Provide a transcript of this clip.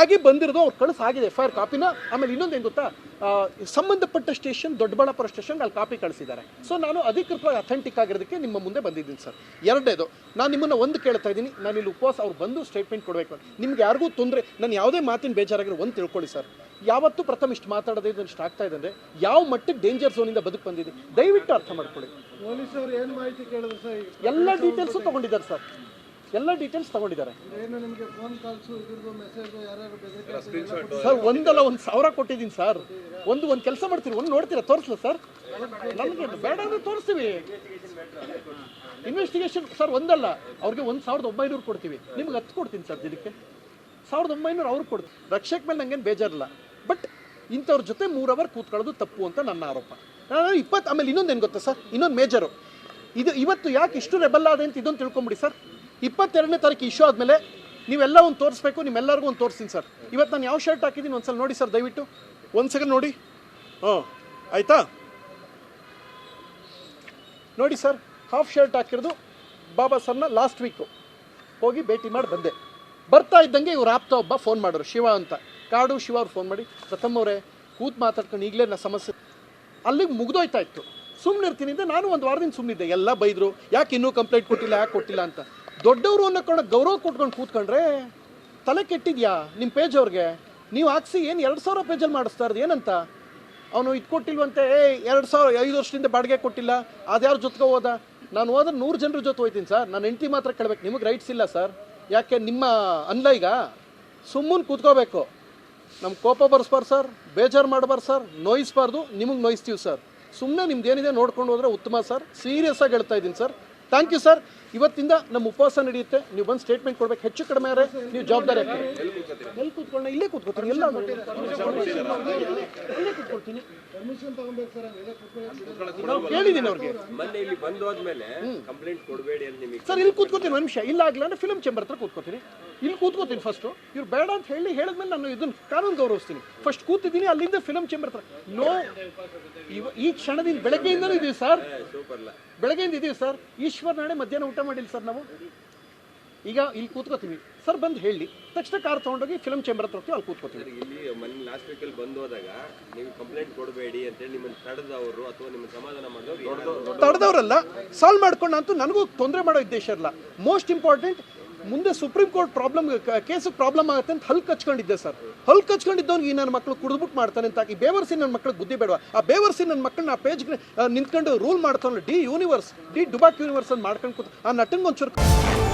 ಆಗಿ ಬಂದಿರೋದು ಅವ್ರು ಕಳಿಸ್ ಆಗಿದೆ ಎಫ್ ಐ ಆರ್ ಕಾಪಿನ. ಆಮೇಲೆ ಇನ್ನೊಂದು ಏನು ಗೊತ್ತಾ? ಸಂಬಂಧಪಟ್ಟ ಸ್ಟೇಷನ್ ದೊಡ್ಡಬಳ್ಳಾಪುರ ಸ್ಟೇಷನ್ಗೆ ಅಲ್ಲಿ ಕಾಪಿ ಕಳಿಸಿದ್ದಾರೆ. ಸೊ ನಾನು ಅಧಿಕೃತವಾಗಿ ಅಥೆಂಟಿಕ್ ಆಗಿರೋದಕ್ಕೆ ನಿಮ್ಮ ಮುಂದೆ ಬಂದಿದ್ದೀನಿ ಸರ್. ಎರಡನೇದು ನಾನು ನಿಮ್ಮನ್ನು ಒಂದು ಕೇಳ್ತಾ ಇದ್ದೀನಿ. ನಾನು ಇಲ್ಲಿ ಉಪವಾಸ ಅವ್ರು ಬಂದು ಸ್ಟೇಟ್ಮೆಂಟ್ ಕೊಡಬೇಕು ನಿಮ್ಗೆ ಯಾರಿಗೂ ತೊಂದರೆ ನಾನು ಯಾವುದೇ ಮಾತಿನ ಬೇಜಾರಾಗಿರೋ ಒಂದು ತಿಳ್ಕೊಳ್ಳಿ ಸರ್. ಯಾವತ್ತೂ ಪ್ರಥಮ ಇಷ್ಟು ಮಾತಾಡೋದೇ ಇದನ್ನು ಇಷ್ಟ ಆಗ್ತಾ ಇದೆ ಅಂದರೆ ಯಾವ ಮಟ್ಟಕ್ಕೆ ಡೇಂಜರ್ ಝೋನಿಂದ ಬದುಕು ಬಂದಿದೆ ದಯವಿಟ್ಟು ಅರ್ಥ ಮಾಡ್ಕೊಳ್ಳಿ. ಪೊಲೀಸರು ಏನು ಮಾಹಿತಿ ಕೇಳಿದ್ರು ಸರ್? ಎಲ್ಲ ಡೀಟೇಲ್ಸು ತೊಗೊಂಡಿದ್ದಾರೆ ಸರ್. ಎಲ್ಲ ಡೀಟೇಲ್ಸ್ ತಗೊಂಡಿದ್ದಾರೆ. ಏನು ನಿಮಗೆ ಫೋನ್ ಕಾಲ್ಸು ಇದ್ರದ್ದು ಮೆಸೇಜು ಯಾರ್ಯಾರು ಬೆದರಿಕೆ ಸರ್ ಒಂದಲ್ಲ ಒಂದು ಸಾವಿರ ಕೊಟ್ಟಿದ್ದೀನಿ ಸರ್ ಒಂದು ಒಂದು ಕೆಲಸ ಮಾಡ್ತೀರಿ ಒಂದು ನೋಡ್ತೀರಾ? ತೋರಿಸಲ ಸರ್ ನನಗೆ ಬೇಡ ಅಂದ್ರೆ ತೋರಿಸ್ತೀವಿ. ಇನ್ವೆಸ್ಟಿಗೇಷನ್ ಸರ್ ಒಂದಲ್ಲ. ಅವ್ರಿಗೆ ಒಂದು ಸಾವಿರದ ಒಂಬೈನೂರು ಕೊಡ್ತೀವಿ. ನಿಮ್ಗೆ ಹತ್ತು ಕೊಡ್ತೀನಿ ಸರ್ ದಿನಕ್ಕೆ. ಸಾವಿರದ ಒಂಬೈನೂರು ಅವ್ರಿಗೆ ಕೊಡ್ತೀವಿ ರಕ್ಷಕ್ ಮೇಲೆ ನಂಗೇನು ಬೇಜಾರಿಲ್ಲ. ಬಟ್ ಇಂಥವ್ರ ಜೊತೆ ಮೂರು ಅವರ್ ಕೂತ್ಕೊಳ್ಳೋದು ತಪ್ಪು ಅಂತ ನನ್ನ ಆರೋಪ. ನಾನು ಇಪ್ಪತ್ತು ಆಮೇಲೆ ಇನ್ನೊಂದು ಏನು ಗೊತ್ತಾ ಸರ್ ಇನ್ನೊಂದು ಮೇಜರು ಇದು ಇವತ್ತು ಯಾಕೆ ಇಷ್ಟು ರೆಬಲ್ ಆದ ಅಂತ ಇದೊಂದು ತಿಳ್ಕೊಂಬಿಡಿ ಸರ್ ಇಪ್ಪತ್ತೆರಡನೇ ತಾರೀಕು ಇಶ್ಯೂ ಆದಮೇಲೆ ನೀವೆಲ್ಲ ಒಂದು ತೋರಿಸ್ಬೇಕು, ನಿಮ್ಮೆಲ್ಲರಿಗೂ ಒಂದು ತೋರಿಸ್ತೀನಿ ಸರ್. ಇವತ್ತು ನಾನು ಯಾವ ಶರ್ಟ್ ಹಾಕಿದ್ದೀನಿ ಒಂದ್ಸಲ ನೋಡಿ ಸರ್, ದಯವಿಟ್ಟು. ಒಂದು ಸೆಕೆಂಡ್ ನೋಡಿ. ಹಾಂ, ಆಯಿತಾ? ನೋಡಿ ಸರ್ ಹಾಫ್ ಶರ್ಟ್ ಹಾಕಿರೋದು ಬಾಬಾ ಸರ್ನ ಲಾಸ್ಟ್ ವೀಕು ಹೋಗಿ ಭೇಟಿ ಮಾಡಿ ಬಂದೆ. ಬರ್ತಾ ಇದ್ದಂಗೆ ಇವ್ರು ಆಪ್ತ ಒಬ್ಬ ಫೋನ್ ಮಾಡೋರು ಶಿವ ಅಂತ. ಕಾಡು ಶಿವ ಅವ್ರು ಫೋನ್ ಮಾಡಿ, ಪ್ರಥಮ್ ಅವರೇ, ಕೂತ್ ಮಾತಾಡ್ಕೊಂಡು ಈಗಲೇ ನಾ ಸಮಸ್ಯೆ ಅಲ್ಲಿಗೆ ಮುಗ್ದೋಯ್ತಾ ಇತ್ತು. ಸುಮ್ಮನೆ ಇರ್ತೀನಿ ಅಂತ ನಾನು ಒಂದು ವಾರದಿಂದ ಸುಮ್ಮನಿದ್ದೆ ಎಲ್ಲ ಬೈದರು, ಯಾಕೆ ಇನ್ನೂ ಕಂಪ್ಲೇಂಟ್ ಕೊಟ್ಟಿಲ್ಲ, ಯಾಕೆ ಕೊಟ್ಟಿಲ್ಲ ಅಂತ. ದೊಡ್ಡವರು ಅನ್ನಕೊಂಡು ಗೌರವ ಕೊಟ್ಕೊಂಡು ಕೂತ್ಕೊಂಡ್ರೆ ತಲೆ ಕೆಟ್ಟಿದ್ಯಾ ನಿಮ್ಮ ಪೇಜ್ ಅವ್ರಿಗೆ? ನೀವು ಹಾಕ್ಸಿ ಏನು ಎರಡು ಸಾವಿರ ಪೇಜಲ್ಲಿ ಮಾಡಿಸ್ತಾ ಇರೋದು ಏನಂತ? ಅವನು ಇದು ಕೊಟ್ಟಿಲ್ವಂತೆ, ಏ, ಎರಡು ಸಾವಿರ, ಐದು ವರ್ಷದಿಂದ ಬಾಡಿಗೆ ಕೊಟ್ಟಿಲ್ಲ ಅದ್ಯಾರ ಜೊತೆಗೆ ಹೋದ? ನಾನು ಹೋದ್ರೆ ನೂರು ಜನರ ಜೊತೆ ಹೋಯ್ತೀನಿ ಸರ್. ನಾನು ಹೆಂಡತಿ ಮಾತ್ರ ಕೇಳಬೇಕು, ನಿಮಗೆ ರೈಟ್ಸ್ ಇಲ್ಲ ಸರ್. ಯಾಕೆ ನಿಮ್ಮ ಅನ್ಲ ಈಗ? ಸುಮ್ಮನೆ ಕೂತ್ಕೋಬೇಕು. ನಮ್ಮ ಕೋಪ ಬರ್ಸ್ಬಾರ್ದು ಸರ್, ಬೇಜಾರು ಮಾಡಬಾರ್ದು ಸರ್, ನೋಯಿಸ್ಬಾರ್ದು, ನಿಮಗೆ ನೋಯಿಸ್ತೀವಿ ಸರ್. ಸುಮ್ಮನೆ ನಿಮ್ದು ಏನಿದೆ ನೋಡ್ಕೊಂಡು ಹೋದ್ರೆ ಉತ್ತಮ ಸರ್. ಸೀರಿಯಸ್ ಆಗಿ ಹೇಳ್ತಾ ಇದ್ದೀನಿ ಸರ್. ಥ್ಯಾಂಕ್ ಯು ಸರ್ ಇವತ್ತಿಂದ ನಮ್ಮ ಉಪವಾಸ ನಡೆಯುತ್ತೆ. ನೀವು ಬಂದು ಸ್ಟೇಟ್ಮೆಂಟ್ ಕೊಡ್ಬೇಕು. ಹೆಚ್ಚು ಕಡಿಮೆ ಆದರೆ ನೀವು ಜವಾಬ್ದಾರಿ ಎಲ್ಲಿ ಕೂತ್ಕೊಳ್ಳ? ಇಲ್ಲೇ ಕೂತ್ಕೊತೀನಿ ಎಲ್ಲ ಇಲ್ಲೇ ಕೂತ್ಕೊಳ್ತೀನಿ. ಪರ್ಮಿಷನ್ ತಗೊಬೇಕು ಸರ್ ಹಂಗೆ ಕೂತ್ಕೊಳ್ಳಿ. ನಾವು ಕೇಳಿದ್ದೀನಿ ಅವ್ರಿಗೆ. ಮೊನ್ನೆ ಇಲ್ಲಿ ಬಂದು ಹೋದ್ಮೇಲೆ ಕಂಪ್ಲೇಂಟ್ ಕೊಡಬೇಡಿ ಅಂತ ನಿಮಗೆ ಸರ್ ಇಲ್ಲಿ ಕೂತ್ಕೋತೀನಿ ಒಂದು ನಿಮಿಷ. ಇಲ್ಲ ಆಗಿಲ್ಲ ಅಂದ್ರೆ ಫಿಲ್ಮ್ ಚೇಂಬರ್ ಹತ್ರ ಕೂತ್ಕೋತೀನಿ ಇಲ್ಲಿ ಕೂತ್ಕೋತೀನಿ ಫಸ್ಟು ಇವ್ರು ಬೇಡ ಅಂತ ಹೇಳಿ ಹೇಳಿದ್ಮೇಲೆ ನಾನು ಇದನ್ನು ಕಾನೂನು ಗೌರವಿಸ್ತೀನಿ. ಫಸ್ಟ್ ಕೂತಿದ್ದೀನಿ ಅಲ್ಲಿಂದ ಫಿಲಮ್ ಚೇಂಬರ್ ಹತ್ರ. ನೋ ಇವ ಈ ಕ್ಷಣದಿಂದ ಬೆಳಗ್ಗೆಯಿಂದಲೂ ಇದೀವಿ ಸರ್ ಬೆಳಗ್ಗೆಯಿಂದ ಇದೀವಿ ಸರ್ ಈಶ್ವರ್ ನಾಳೆ ಮಧ್ಯಾಹ್ನ ಊಟ ಮಾಡಿಲ್ಲ ಸರ್ ನಾವು. ಈಗ ಇಲ್ಲಿ ಕೂತ್ಕೋತೀವಿ. ಸರ್ ಬಂದು ಹೇಳಿ. ತಕ್ಷಣ ಕಾರ್ ತೊಗೊಂಡೋಗಿ ಫಿಲಮ್ ಚೇಂಬರ್ ಹತ್ರ ಹೋಗ್ತೀವಿ ಅಲ್ಲಿ ಕೂತ್ಕೋತೀವಿ. ಇಲ್ಲಿ ಮೊನ್ನೆ ಲಾಸ್ಟ್ ವೀಕಲ್ಲಿ ಬಂದು ಹೋದಾಗ ನೀವು ಕಂಪ್ಲೇಂಟ್ ಕೊಡಬೇಡಿ ಅಂತೇಳಿ ನಿಮ್ಮನ್ನು ತಡೆದವರು ಅಥವಾ ನಿಮ್ಮ ಸಮಾಧಾನ ಮಾಡಿದವರು ತಡೆದವರಲ್ಲ. ಸಾಲ್ವ್ ಮಾಡ್ಕೊಂಡು ಅಂತೂ ನನಗೂ ತೊಂದರೆ ಮಾಡೋ ಉದ್ದೇಶ ಇರಲ್ಲ ಮೋಸ್ಟ್ ಇಂಪಾರ್ಟೆಂಟ್ ಮುಂದೆ supreme court problem case problem ಆಗುತ್ತೆ ಅಂತ ಹಲ್ ಕಚ್ಕೊಂಡಿದ್ದೆ ಸರ್. ಹಲ್ ಕಚ್ಕೊಂಡಿದ್ದವ್ನಿಗೆ ನನ್ನ ಮಕ್ಕಳು ಕುಡಿದ್ಬಿಟ್ಟು ಮಾಡ್ತಾನೆ ಅಂತ. ಈ ಬೇವರ್ಸಿ ನನ್ನ ಮಕ್ಳಿಗೆ ಬುದ್ಧಿ ಬೇಡವಾ? ಆ ಬೇವರ್ಸಿ ನನ್ನ ಮಕ್ಕಳನ್ನ ಆ ಪೇಜ್ ನಿಂತ್ಕೊಂಡು ರೂಲ್ ಮಾಡ್ತಾನಲ್ಲ ಡಿ ಯೂನಿವರ್ಸ್ ಡಿ ಡುಬಾಕ್ ಯೂನಿವರ್ಸ್ ಅಂತ ಮಾಡ್ಕೊಂಡು ಕೂತು ಆ ನಟನ್ಗೆ ಒಂಚೂರು